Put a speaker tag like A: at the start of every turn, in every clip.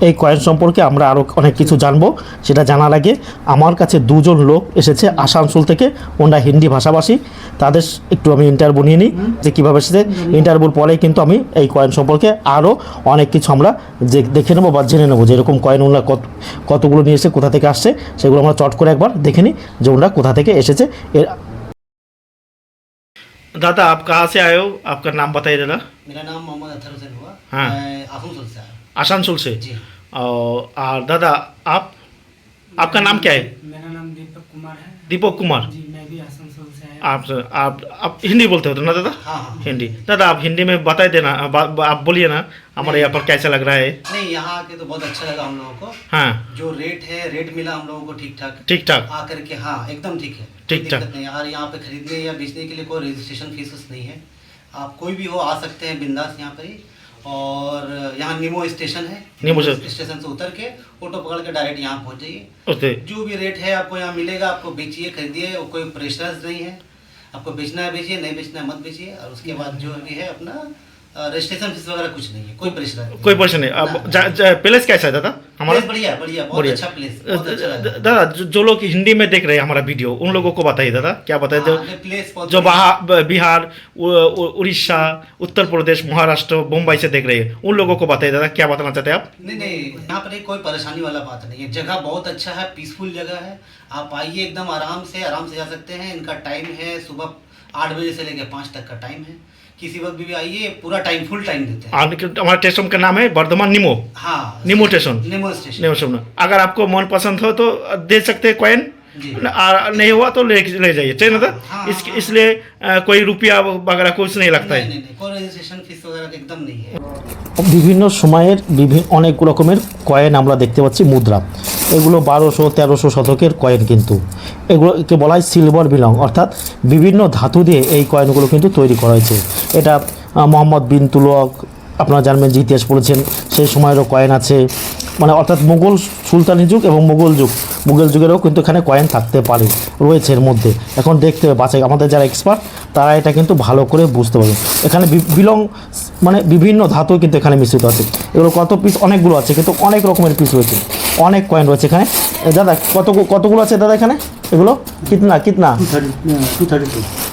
A: এই কয়েন সম্পর্কে আমরা আরও অনেক কিছু জানবো সেটা জানার আগে আমার কাছে দুজন লোক এসেছে আসানসোল থেকে ওনারা হিন্দি ভাষাভাষী তাদের একটু আমি ইন্টারভিউ নিয়ে নিই যে কীভাবে এসেছে ইন্টারভিউর পরেই কিন্তু আমি এই কয়েন সম্পর্কে আরও অনেক কিছু আমরা যে দেখে নেবো বা জেনে নেবো যে এরকম কয়েন ওনারা কত কতগুলো নিয়ে এসে কোথা থেকে আসছে সেগুলো আমরা চট করে একবার দেখে নিই যে ওনারা কোথা থেকে এসেছে এর दादा आप कहाँ से आए हो आपका नाम बताइए दादा
B: मेरा नाम मोहम्मद अतहर हुसैन हुआ
A: हाँ।
B: मैं आसनसोल से आया
A: आसानसोल से।
B: जी।
A: और दादा आप आपका नाम क्या है?
C: मेरा नाम दीपक कुमार है।
A: दीपक कुमार?
C: जी मैं भी आसनसोल से आया
A: आप आप आप हिंदी बोलते हो तो ना दादा?
B: हाँ हाँ।
A: हिंदी। दादा आप हिंदी में बता देना बा- बा- आप बोलिए ना हमारे यहाँ पर कैसा लग रहा है?
B: नहीं यहाँ आके तो बहुत अच्छा लगा हम लोगों को।
A: हाँ।
B: जो रेट है रेट मिला हम लोगों को ठीक ठाक
A: ठीक। ठाक
B: आकर के हाँ एकदम ठीक है।
A: ठीक ठाक।
B: नहीं। और यहाँ पे खरीदने या बेचने के लिए कोई रजिस्ट्रेशन फ़ीस नहीं है। आप कोई भी हो आ सकते हैं बिंदास यहाँ पर ही। और यहाँ निमो स्टेशन है।
A: निमो स्टेशन।
B: से उतर के ऑटो पकड़ के डायरेक्ट यहाँ पहुँच जाइए। जो भी रेट है आपको यहाँ मिलेगा आपको बेचिए खरीदिए कोई प्रेशर नहीं है। आपको बेचना है बेचिए नहीं बेचना है मत बेचिए। और उसके बाद जो भी है अपना रजिस्ट्रेशन फ़ीस वगैरह कुछ नहीं है कोई प्रेशर
A: कोई प्रेशर नहीं। अब जा- कैसा दादा हमारा
B: बढ़िया बढ़िया बहुत अच्छा प्लेस बहुत अच्छा लगा।
A: दादा जो- जो लोग हिंदी में देख रहे हैं हमारा वीडियो उन लोगों को बताइए दादा क्या बताए जो
B: हाँ, प्लेस
A: जो बाहर उड़ीसा उत्तर प्रदेश महाराष्ट्र मुंबई से देख रहे हैं उन लोगों को बताइए दादा क्या बताना चाहते हैं आप?
B: नहीं नहीं यहाँ पर कोई परेशानी वाला बात नहीं है। जगह बहुत अच्छा है पीसफुल जगह है आप आइए एकदम आराम से आराम से जा सकते हैं। इनका टाइम है सुबह आठ बजे से लेकर पाँच तक का टाइम है। किसी वक्त भी आइए पूरा टाइम फुल टाइम देते हैं।
A: हमारे हमारा स्टेशन का नाम है वर्धमान निमो।
B: हाँ
A: Nimo station
B: Nimo station
A: Nimo station अगर आपको मन पसंद हो तो दे सकते हैं कॉइन और नहीं हुआ तो ले ले जाइए चाहिए ना दादा
B: हाँ,
A: इस,
B: हाँ।
A: इसलिए अ, कोई रुपया वगैरह कुछ नहीं लगता
B: नहीं
A: है
B: नहीं नहीं कोई रजिस्ट्रेशन फीस वगैरह का एकदम नहीं है
A: বিভিন্ন সময়ের বিভিন্ন অনেক রকমের কয়েন আমরা দেখতে পাচ্ছি মুদ্রা এগুলো বারোশো তেরোশো শতকের কয়েন কিন্তু এগুলোকে বলা হয় সিলভার বিলং অর্থাৎ বিভিন্ন ধাতু দিয়ে এই কয়েনগুলো কিন্তু তৈরি করা হয়েছে এটা আহ, মোহাম্মদ বিন তুলক আপনারা জানবেন যে ইতিহাস পড়েছেন সেই সময়েরও কয়েন আছে মানে অর্থাৎ মুঘল সুলতানি যুগ এবং মুঘল যুগ। মুঘল যুগেরও কিন্তু এখানে কয়েন থাকতে পারে, রয়েছে এর মধ্যে। এখন দেখতে হবে, বাছাই, আমাদের যারা এক্সপার্ট তারা এটা কিন্তু ভালো করে বুঝতে পারবে। এখানে বিলং মানে বিভিন্ন ধাতু কিন্তু এখানে মিশ্রিত আছে। এগুলো কত পিস অনেকগুলো আছে, কিন্তু অনেক রকমের পিস রয়েছে। অনেক কয়েন রয়েছে এখানে। দাদা কত কতগুলো আছে দাদা এখানে? এগুলো? কিতনা কিতনা?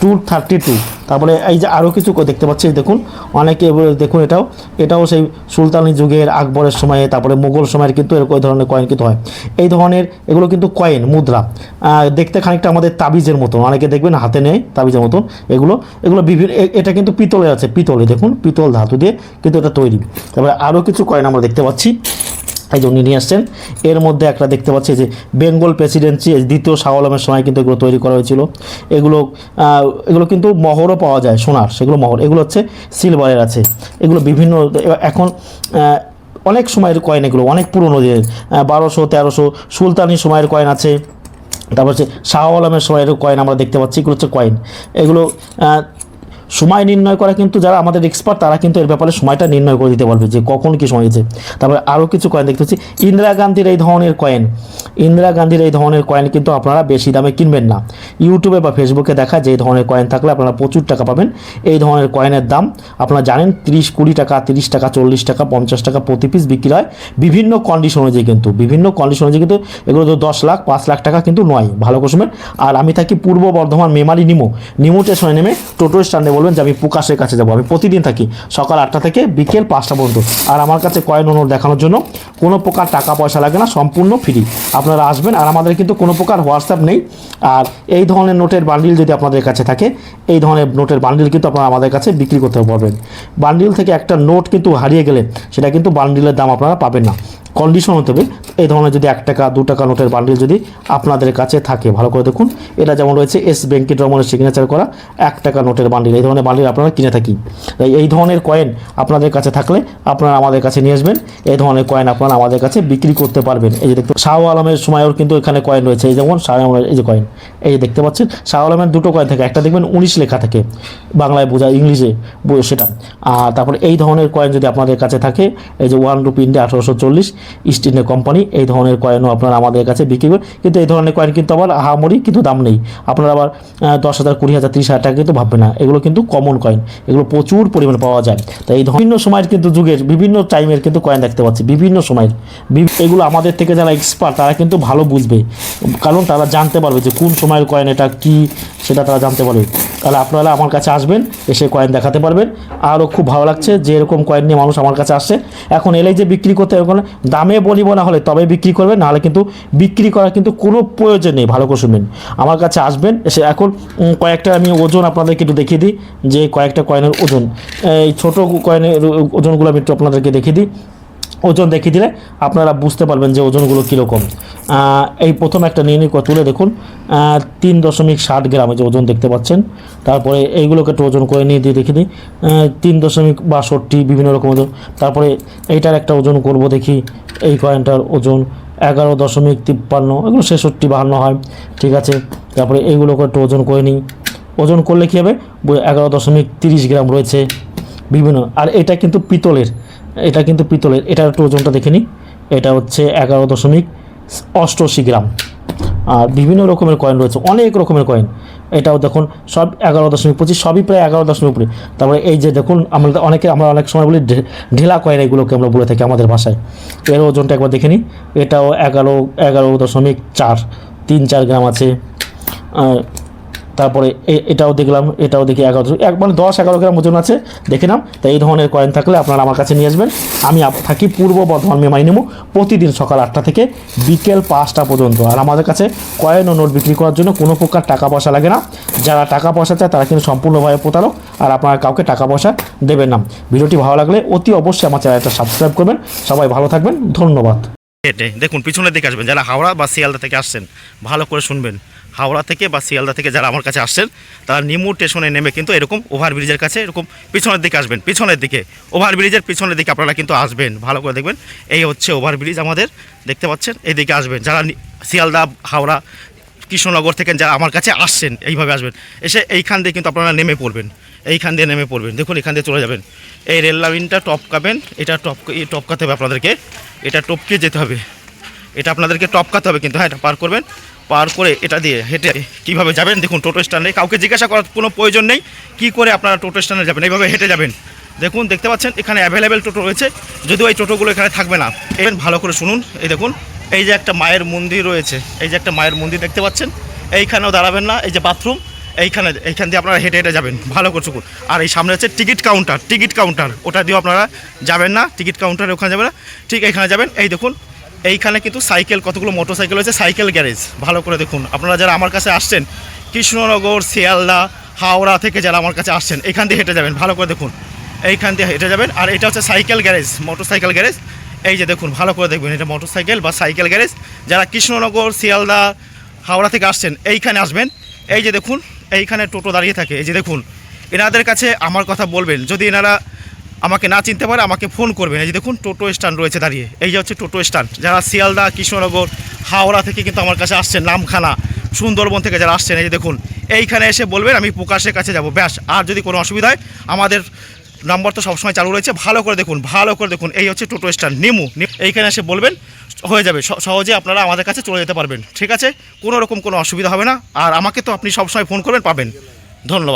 A: টু থার্টি টু তারপরে এই যে আরও কিছু দেখতে পাচ্ছি দেখুন। অনেকে দেখুন এটাও। এটাও সেই সুলতানি যুগের আকবরের সময়ে তারপরে মুঘল সময়ের কিন্তু এরকম ধরনের কয়েন কিন্তু হয়। এই ধরনের এগুলো কিন্তু কয়েন মুদ্রা। দেখতে খানিকটা আমাদের তাবিজের মতন। অনেকে দেখবেন হাতে নেয় তাবিজের মতন। এগুলো এগুলো বিভিন্ন এটা কিন্তু পিতলে আছে পিতলে। দেখুন পিতল ধাতু দিয়ে কিন্তু এটা তৈরি। তারপরে আরও কিছু কয়েন আমরা দেখতে পাচ্ছি। এই যে উনি নিয়ে আসছেন, এর মধ্যে একটা দেখতে পাচ্ছি যে বেঙ্গল প্রেসিডেন্সি দ্বিতীয় শাহ আলমের সময় কিন্তু এগুলো তৈরি করা হয়েছিল। এগুলো এগুলো কিন্তু মহরও পাওয়া যায় সোনার, সেগুলো মহর, এগুলো হচ্ছে সিলভারের আছে। এগুলো বিভিন্ন, এখন অনেক সময়ের কয়েন এগুলো, অনেক পুরনো যে বারোশো, তেরোশো, সুলতানি সময়ের কয়েন আছে, তারপর হচ্ছে শাহ আলমের সময়ের কয়েন আমরা দেখতে পাচ্ছি, এগুলো হচ্ছে কয়েন এগুলো সময় নির্ণয় করা কিন্তু যারা আমাদের এক্সপার্ট তারা কিন্তু এর ব্যাপারে সময়টা নির্ণয় করে দিতে পারবে যে কখন কি সময় হয়েছে। তারপরে আরও কিছু কয়েন দেখতে পাচ্ছি। ইন্দিরা গান্ধীর এই ধরনের কয়েন ইন্দিরা গান্ধীর এই ধরনের কয়েন কিন্তু আপনারা বেশি দামে কিনবেন না। ইউটিউবে বা ফেসবুকে দেখা যে এই ধরনের কয়েন থাকলে আপনারা প্রচুর টাকা পাবেন। এই ধরনের কয়েনের দাম আপনারা জানেন, তিরিশ, কুড়ি টাকা, তিরিশ টাকা, চল্লিশ টাকা, পঞ্চাশ টাকা প্রতি পিস বিক্রি হয়। বিভিন্ন কন্ডিশন অনুযায়ী কিন্তু, বিভিন্ন কন্ডিশন অনুযায়ী কিন্তু এগুলো তো দশ লাখ, পাঁচ লাখ টাকা কিন্তু নয়, ভালো কুসুমের। আর আমি থাকি পূর্ব বর্ধমান মেমারি নিমো। নিমো স্টেশনে নেমে টোটো স্ট্যান্ডে বলবেন যে আমি প্রকাশের কাছে যাব। আমি প্রতিদিন থাকি, সকাল আটটা থেকে বিকেল পাঁচটা পর্যন্ত। আর আমার কাছে কয়েন অনুর দেখানোর জন্য কোনো প্রকার টাকা পয়সা লাগে না, সম্পূর্ণ ফ্রি। আপনারা আসবেন আর আমাদের কিন্তু কোনো প্রকার হোয়াটসঅ্যাপ নেই। আর এই ধরনের নোটের বান্ডিল যদি আপনাদের কাছে থাকে, এই ধরনের নোটের বান্ডিল কিন্তু আপনারা আমাদের কাছে বিক্রি করতে পারবেন। বান্ডিল থেকে একটা নোট কিন্তু হারিয়ে গেলে, সেটা কিন্তু বান্ডিলের দাম আপনারা পাবেন না। কন্ডিশন হতে হবে এই ধরনের যদি এক টাকা, দু টাকা নোটের বান্ডিল যদি আপনাদের কাছে থাকে, ভালো করে দেখুন। এটা যেমন রয়েছে এস ব্যাঙ্কিট রমনের সিগনেচার করা এক টাকা নোটের বান্ডিল এই ধরনের বান্ডিল আপনারা কিনে থাকি। তাই এই ধরনের কয়েন আপনাদের কাছে থাকলে আপনারা আমাদের কাছে নিয়ে আসবেন। এই ধরনের কয়েন আপনারা আমাদের কাছে বিক্রি করতে পারবেন। এই যে দেখতে শাহ আলমের সময়ও কিন্তু এখানে কয়েন রয়েছে। এই যেমন শাহ আলমের এই যে কয়েন এই দেখতে পাচ্ছেন শাহ আলমের দুটো কয়েন থাকে। একটা দেখবেন উনিশ লেখা থাকে, বাংলায় বোঝা, ইংলিশে সেটা। আর তারপরে এই ধরনের কয়েন যদি আপনাদের কাছে থাকে, এই যে ওয়ান রুপি ইন্ডিয়া আঠারোশো চল্লিশ, ইস্ট ইন্ডিয়া কোম্পানি, এই ধরনের কয়েনও আপনারা আমাদের কাছে বিক্রি করেন। কিন্তু এই ধরনের কয়েন কিন্তু আবার আহামরি কিন্তু দাম নেই। আপনারা আবার দশ হাজার, কুড়ি হাজার, তিরিশ হাজার টাকা কিন্তু ভাববেন না। এগুলো কিন্তু কমন কয়েন এগুলো প্রচুর পরিমাণে পাওয়া যায়। তাই এই বিভিন্ন সময়ের কিন্তু যুগের বিভিন্ন টাইমের কিন্তু কয়েন দেখতে পাচ্ছি, বিভিন্ন সময়ের। এগুলো আমাদের থেকে যারা এক্সপার্ট তারা কিন্তু ভালো বুঝবে। কারণ তারা জানতে পারবে যে কোন সময়ের কয়েন এটা কি সেটা তারা জানতে পারবে। তাহলে আপনারা আমার কাছে আসবেন, এসে কয়েন দেখাতে পারবেন। আরও খুব ভালো লাগছে যে এরকম কয়েন নিয়ে মানুষ আমার কাছে আসছে। এখন এলেই যে বিক্রি করতে এরকম দামে বলিব না হলে তবে বিক্রি করবেন, নাহলে কিন্তু বিক্রি করার কিন্তু কোনো প্রয়োজন নেই, ভালো করে শুনবেন আমার কাছে আসবেন, এসে এখন কয়েকটা আমি ওজন আপনাদেরকে একটু দেখিয়ে দিই, যে কয়েকটা কয়েনের ওজন। এই ছোটো কয়েনের ওজনগুলো আমি একটু আপনাদেরকে দেখিয়ে দিই। ওজন দেখিয়ে দিলে আপনারা বুঝতে পারবেন যে ওজনগুলো কীরকম। এই প্রথম একটা নিয়ে নিই তুলে দেখুন। তিন দশমিক ষাট গ্রাম যে ওজন দেখতে পাচ্ছেন। তারপরে এইগুলোকে একটু ওজন করে নিয়ে দিয়ে দেখে দিই। তিন দশমিক বাষট্টি বিভিন্ন রকম ওজন। তারপরে এইটার একটা ওজন করব দেখি। এই কয়েনটার ওজন এগারো দশমিক তিপ্পান্ন, এগুলো ছেষট্টি বাহান্ন হয়। ঠিক আছে? তারপরে এইগুলোকে একটু ওজন করে নিই। ওজন করলে কী হবে? এগারো দশমিক তিরিশ গ্রাম রয়েছে। বিভিন্ন আর এটা কিন্তু পিতলের। এটা কিন্তু পিতলের, এটার একটু ওজনটা দেখে নিই। এটা হচ্ছে এগারো দশমিক অষ্টআশি গ্রাম। আর বিভিন্ন রকমের কয়েন রয়েছে, অনেক রকমের কয়েন এটাও দেখুন, সব এগারো দশমিক পঁচিশ, সবই প্রায় এগারো দশমিক উপরে। তারপরে এই যে দেখুন, আমরা অনেকে, আমরা অনেক সময় বলি ঢেলা কয়েন এগুলোকে আমরা বলে থাকি আমাদের ভাষায়। এর ওজনটা একবার দেখে নিই। এটাও এগারো এগারো দশমিক চার, তিন চার গ্রাম আছে। আর তারপরে এটাও দেখলাম, এটাও দেখি এগারো এক মানে দশ, এগারো গ্রাম ওজন আছে, দেখে নাম তাই এই ধরনের কয়েন থাকলে আপনারা আমার কাছে নিয়ে আসবেন। আমি থাকি পূর্ব বর্ধমান মেমাই নেমু, প্রতিদিন সকাল আটটা থেকে বিকেল পাঁচটা পর্যন্ত। আর আমাদের কাছে কয়েন ও নোট বিক্রি করার জন্য কোনো প্রকার টাকা পয়সা লাগে না। যারা টাকা পয়সা চায়, তারা কিন্তু সম্পূর্ণভাবে প্রতারক, আর আপনারা কাউকে টাকা পয়সা দেবেন না। ভিডিওটি ভালো লাগলে অতি অবশ্যই আমার চ্যানেলটা সাবস্ক্রাইব করবেন। সবাই ভালো থাকবেন, ধন্যবাদ।
D: দেখুন, পিছনের দিকে আসবেন, যারা হাওড়া বা শিয়ালদা থেকে আসছেন, ভালো করে শুনবেন। হাওড়া থেকে বা শিয়ালদা থেকে যারা আমার কাছে আসছেন, তারা নিমু স্টেশনে নেমে কিন্তু এরকম ওভারব্রিজের কাছে এরকম পিছনের দিকে আসবেন, পিছনের দিকে। ওভারব্রিজের পিছনের দিকে আপনারা কিন্তু আসবেন, ভালো করে দেখবেন। এই হচ্ছে ওভারব্রিজ আমাদের, দেখতে পাচ্ছেন? এইদিকে আসবেন, যারা শিয়ালদা, হাওড়া, কৃষ্ণনগর থেকে যারা আমার কাছে আসছেন, এইভাবে আসবেন। এসে এইখান দিয়ে কিন্তু আপনারা নেমে পড়বেন, এইখান দিয়ে নেমে পড়বেন। দেখুন, এখান দিয়ে চলে যাবেন। এই রেল লাইনটা টপকাবেন, এটা টপ টপকাতে হবে আপনাদেরকে, এটা টপকে যেতে হবে। এটা আপনাদেরকে টপকাতে হবে কিন্তু হ্যাঁ এটা পার করবেন। পার করে এটা দিয়ে হেঁটে কীভাবে যাবেন? দেখুন, টোটো স্ট্যান্ডে কাউকে জিজ্ঞাসা করার কোনো প্রয়োজন নেই। কী করে আপনারা টোটো স্ট্যান্ডে যাবেন? এইভাবে হেঁটে যাবেন। দেখুন, দেখতে পাচ্ছেন, এখানে অ্যাভেলেবেল টোটো রয়েছে। যদিও এই টোটোগুলো এখানে থাকবে না। এবার ভালো করে শুনুন। এই দেখুন, এই যে একটা মায়ের মন্দির রয়েছে। এই যে একটা মায়ের মন্দির দেখতে পাচ্ছেন। এইখানেও দাঁড়াবেন না। এই যে বাথরুম এইখানে, এইখান দিয়ে আপনারা হেঁটে হেঁটে যাবেন। ভালো করে শুকুন আর এই সামনে হচ্ছে টিকিট কাউন্টার টিকিট কাউন্টার ওটা দিয়েও আপনারা যাবেন না। টিকিট কাউন্টারে ওখানে যাবেন না। ঠিক এইখানে যাবেন। এই দেখুন এইখানে কিন্তু সাইকেল, কতগুলো মোটর সাইকেল রয়েছে, সাইকেল গ্যারেজ। ভালো করে দেখুন। আপনারা যারা আমার কাছে আসছেন, কৃষ্ণনগর, শিয়ালদা, হাওড়া থেকে যারা আমার কাছে আসছেন এইখান দিয়ে হেঁটে যাবেন। ভালো করে দেখুন। এইখান দিয়ে হেঁটে যাবেন। আর এটা হচ্ছে cycle garage motorcycle garage. এই যে দেখুন, ভালো করে দেখবেন, এটা মোটর সাইকেল বা সাইকেল গ্যারেজ। যারা কৃষ্ণনগর, শিয়ালদা, হাওড়া থেকে আসছেন, এইখানে আসবেন। এই যে দেখুন, এইখানে টোটো দাঁড়িয়ে থাকে। এই যে দেখুন, এনাদের কাছে আমার কথা বলবেন। যদি এনারা আমাকে না চিনতে পারে, আমাকে ফোন করবেন এই যে দেখুন, টোটো স্ট্যান্ড রয়েছে দাঁড়িয়ে। এই যে হচ্ছে টোটো স্ট্যান্ড। যারা শিয়ালদা, কৃষ্ণনগর, হাওড়া থেকে কিন্তু আমার কাছে আসছেন, নামখানা, সুন্দরবন থেকে যারা আসছেন, এই যে দেখুন, এইখানে এসে বলবেন, আমি প্রকাশের কাছে যাব। ব্যাস, আর যদি কোনো অসুবিধা হয়, আমাদের নম্বর তো সবসময় চালু রয়েছে। ভালো করে দেখুন, ভালো করে দেখুন, এই হচ্ছে টোটো স্ট্যান্ড, নিমু এইখানে এসে বলবেন, হয়ে যাবে। সহজে আপনারা আমাদের কাছে চলে যেতে পারবেন। ঠিক আছে? কোনো রকম কোনো অসুবিধা হবে না। আর আমাকে তো আপনি সবসময় ফোন করবেন, পাবেন। ধন্যবাদ।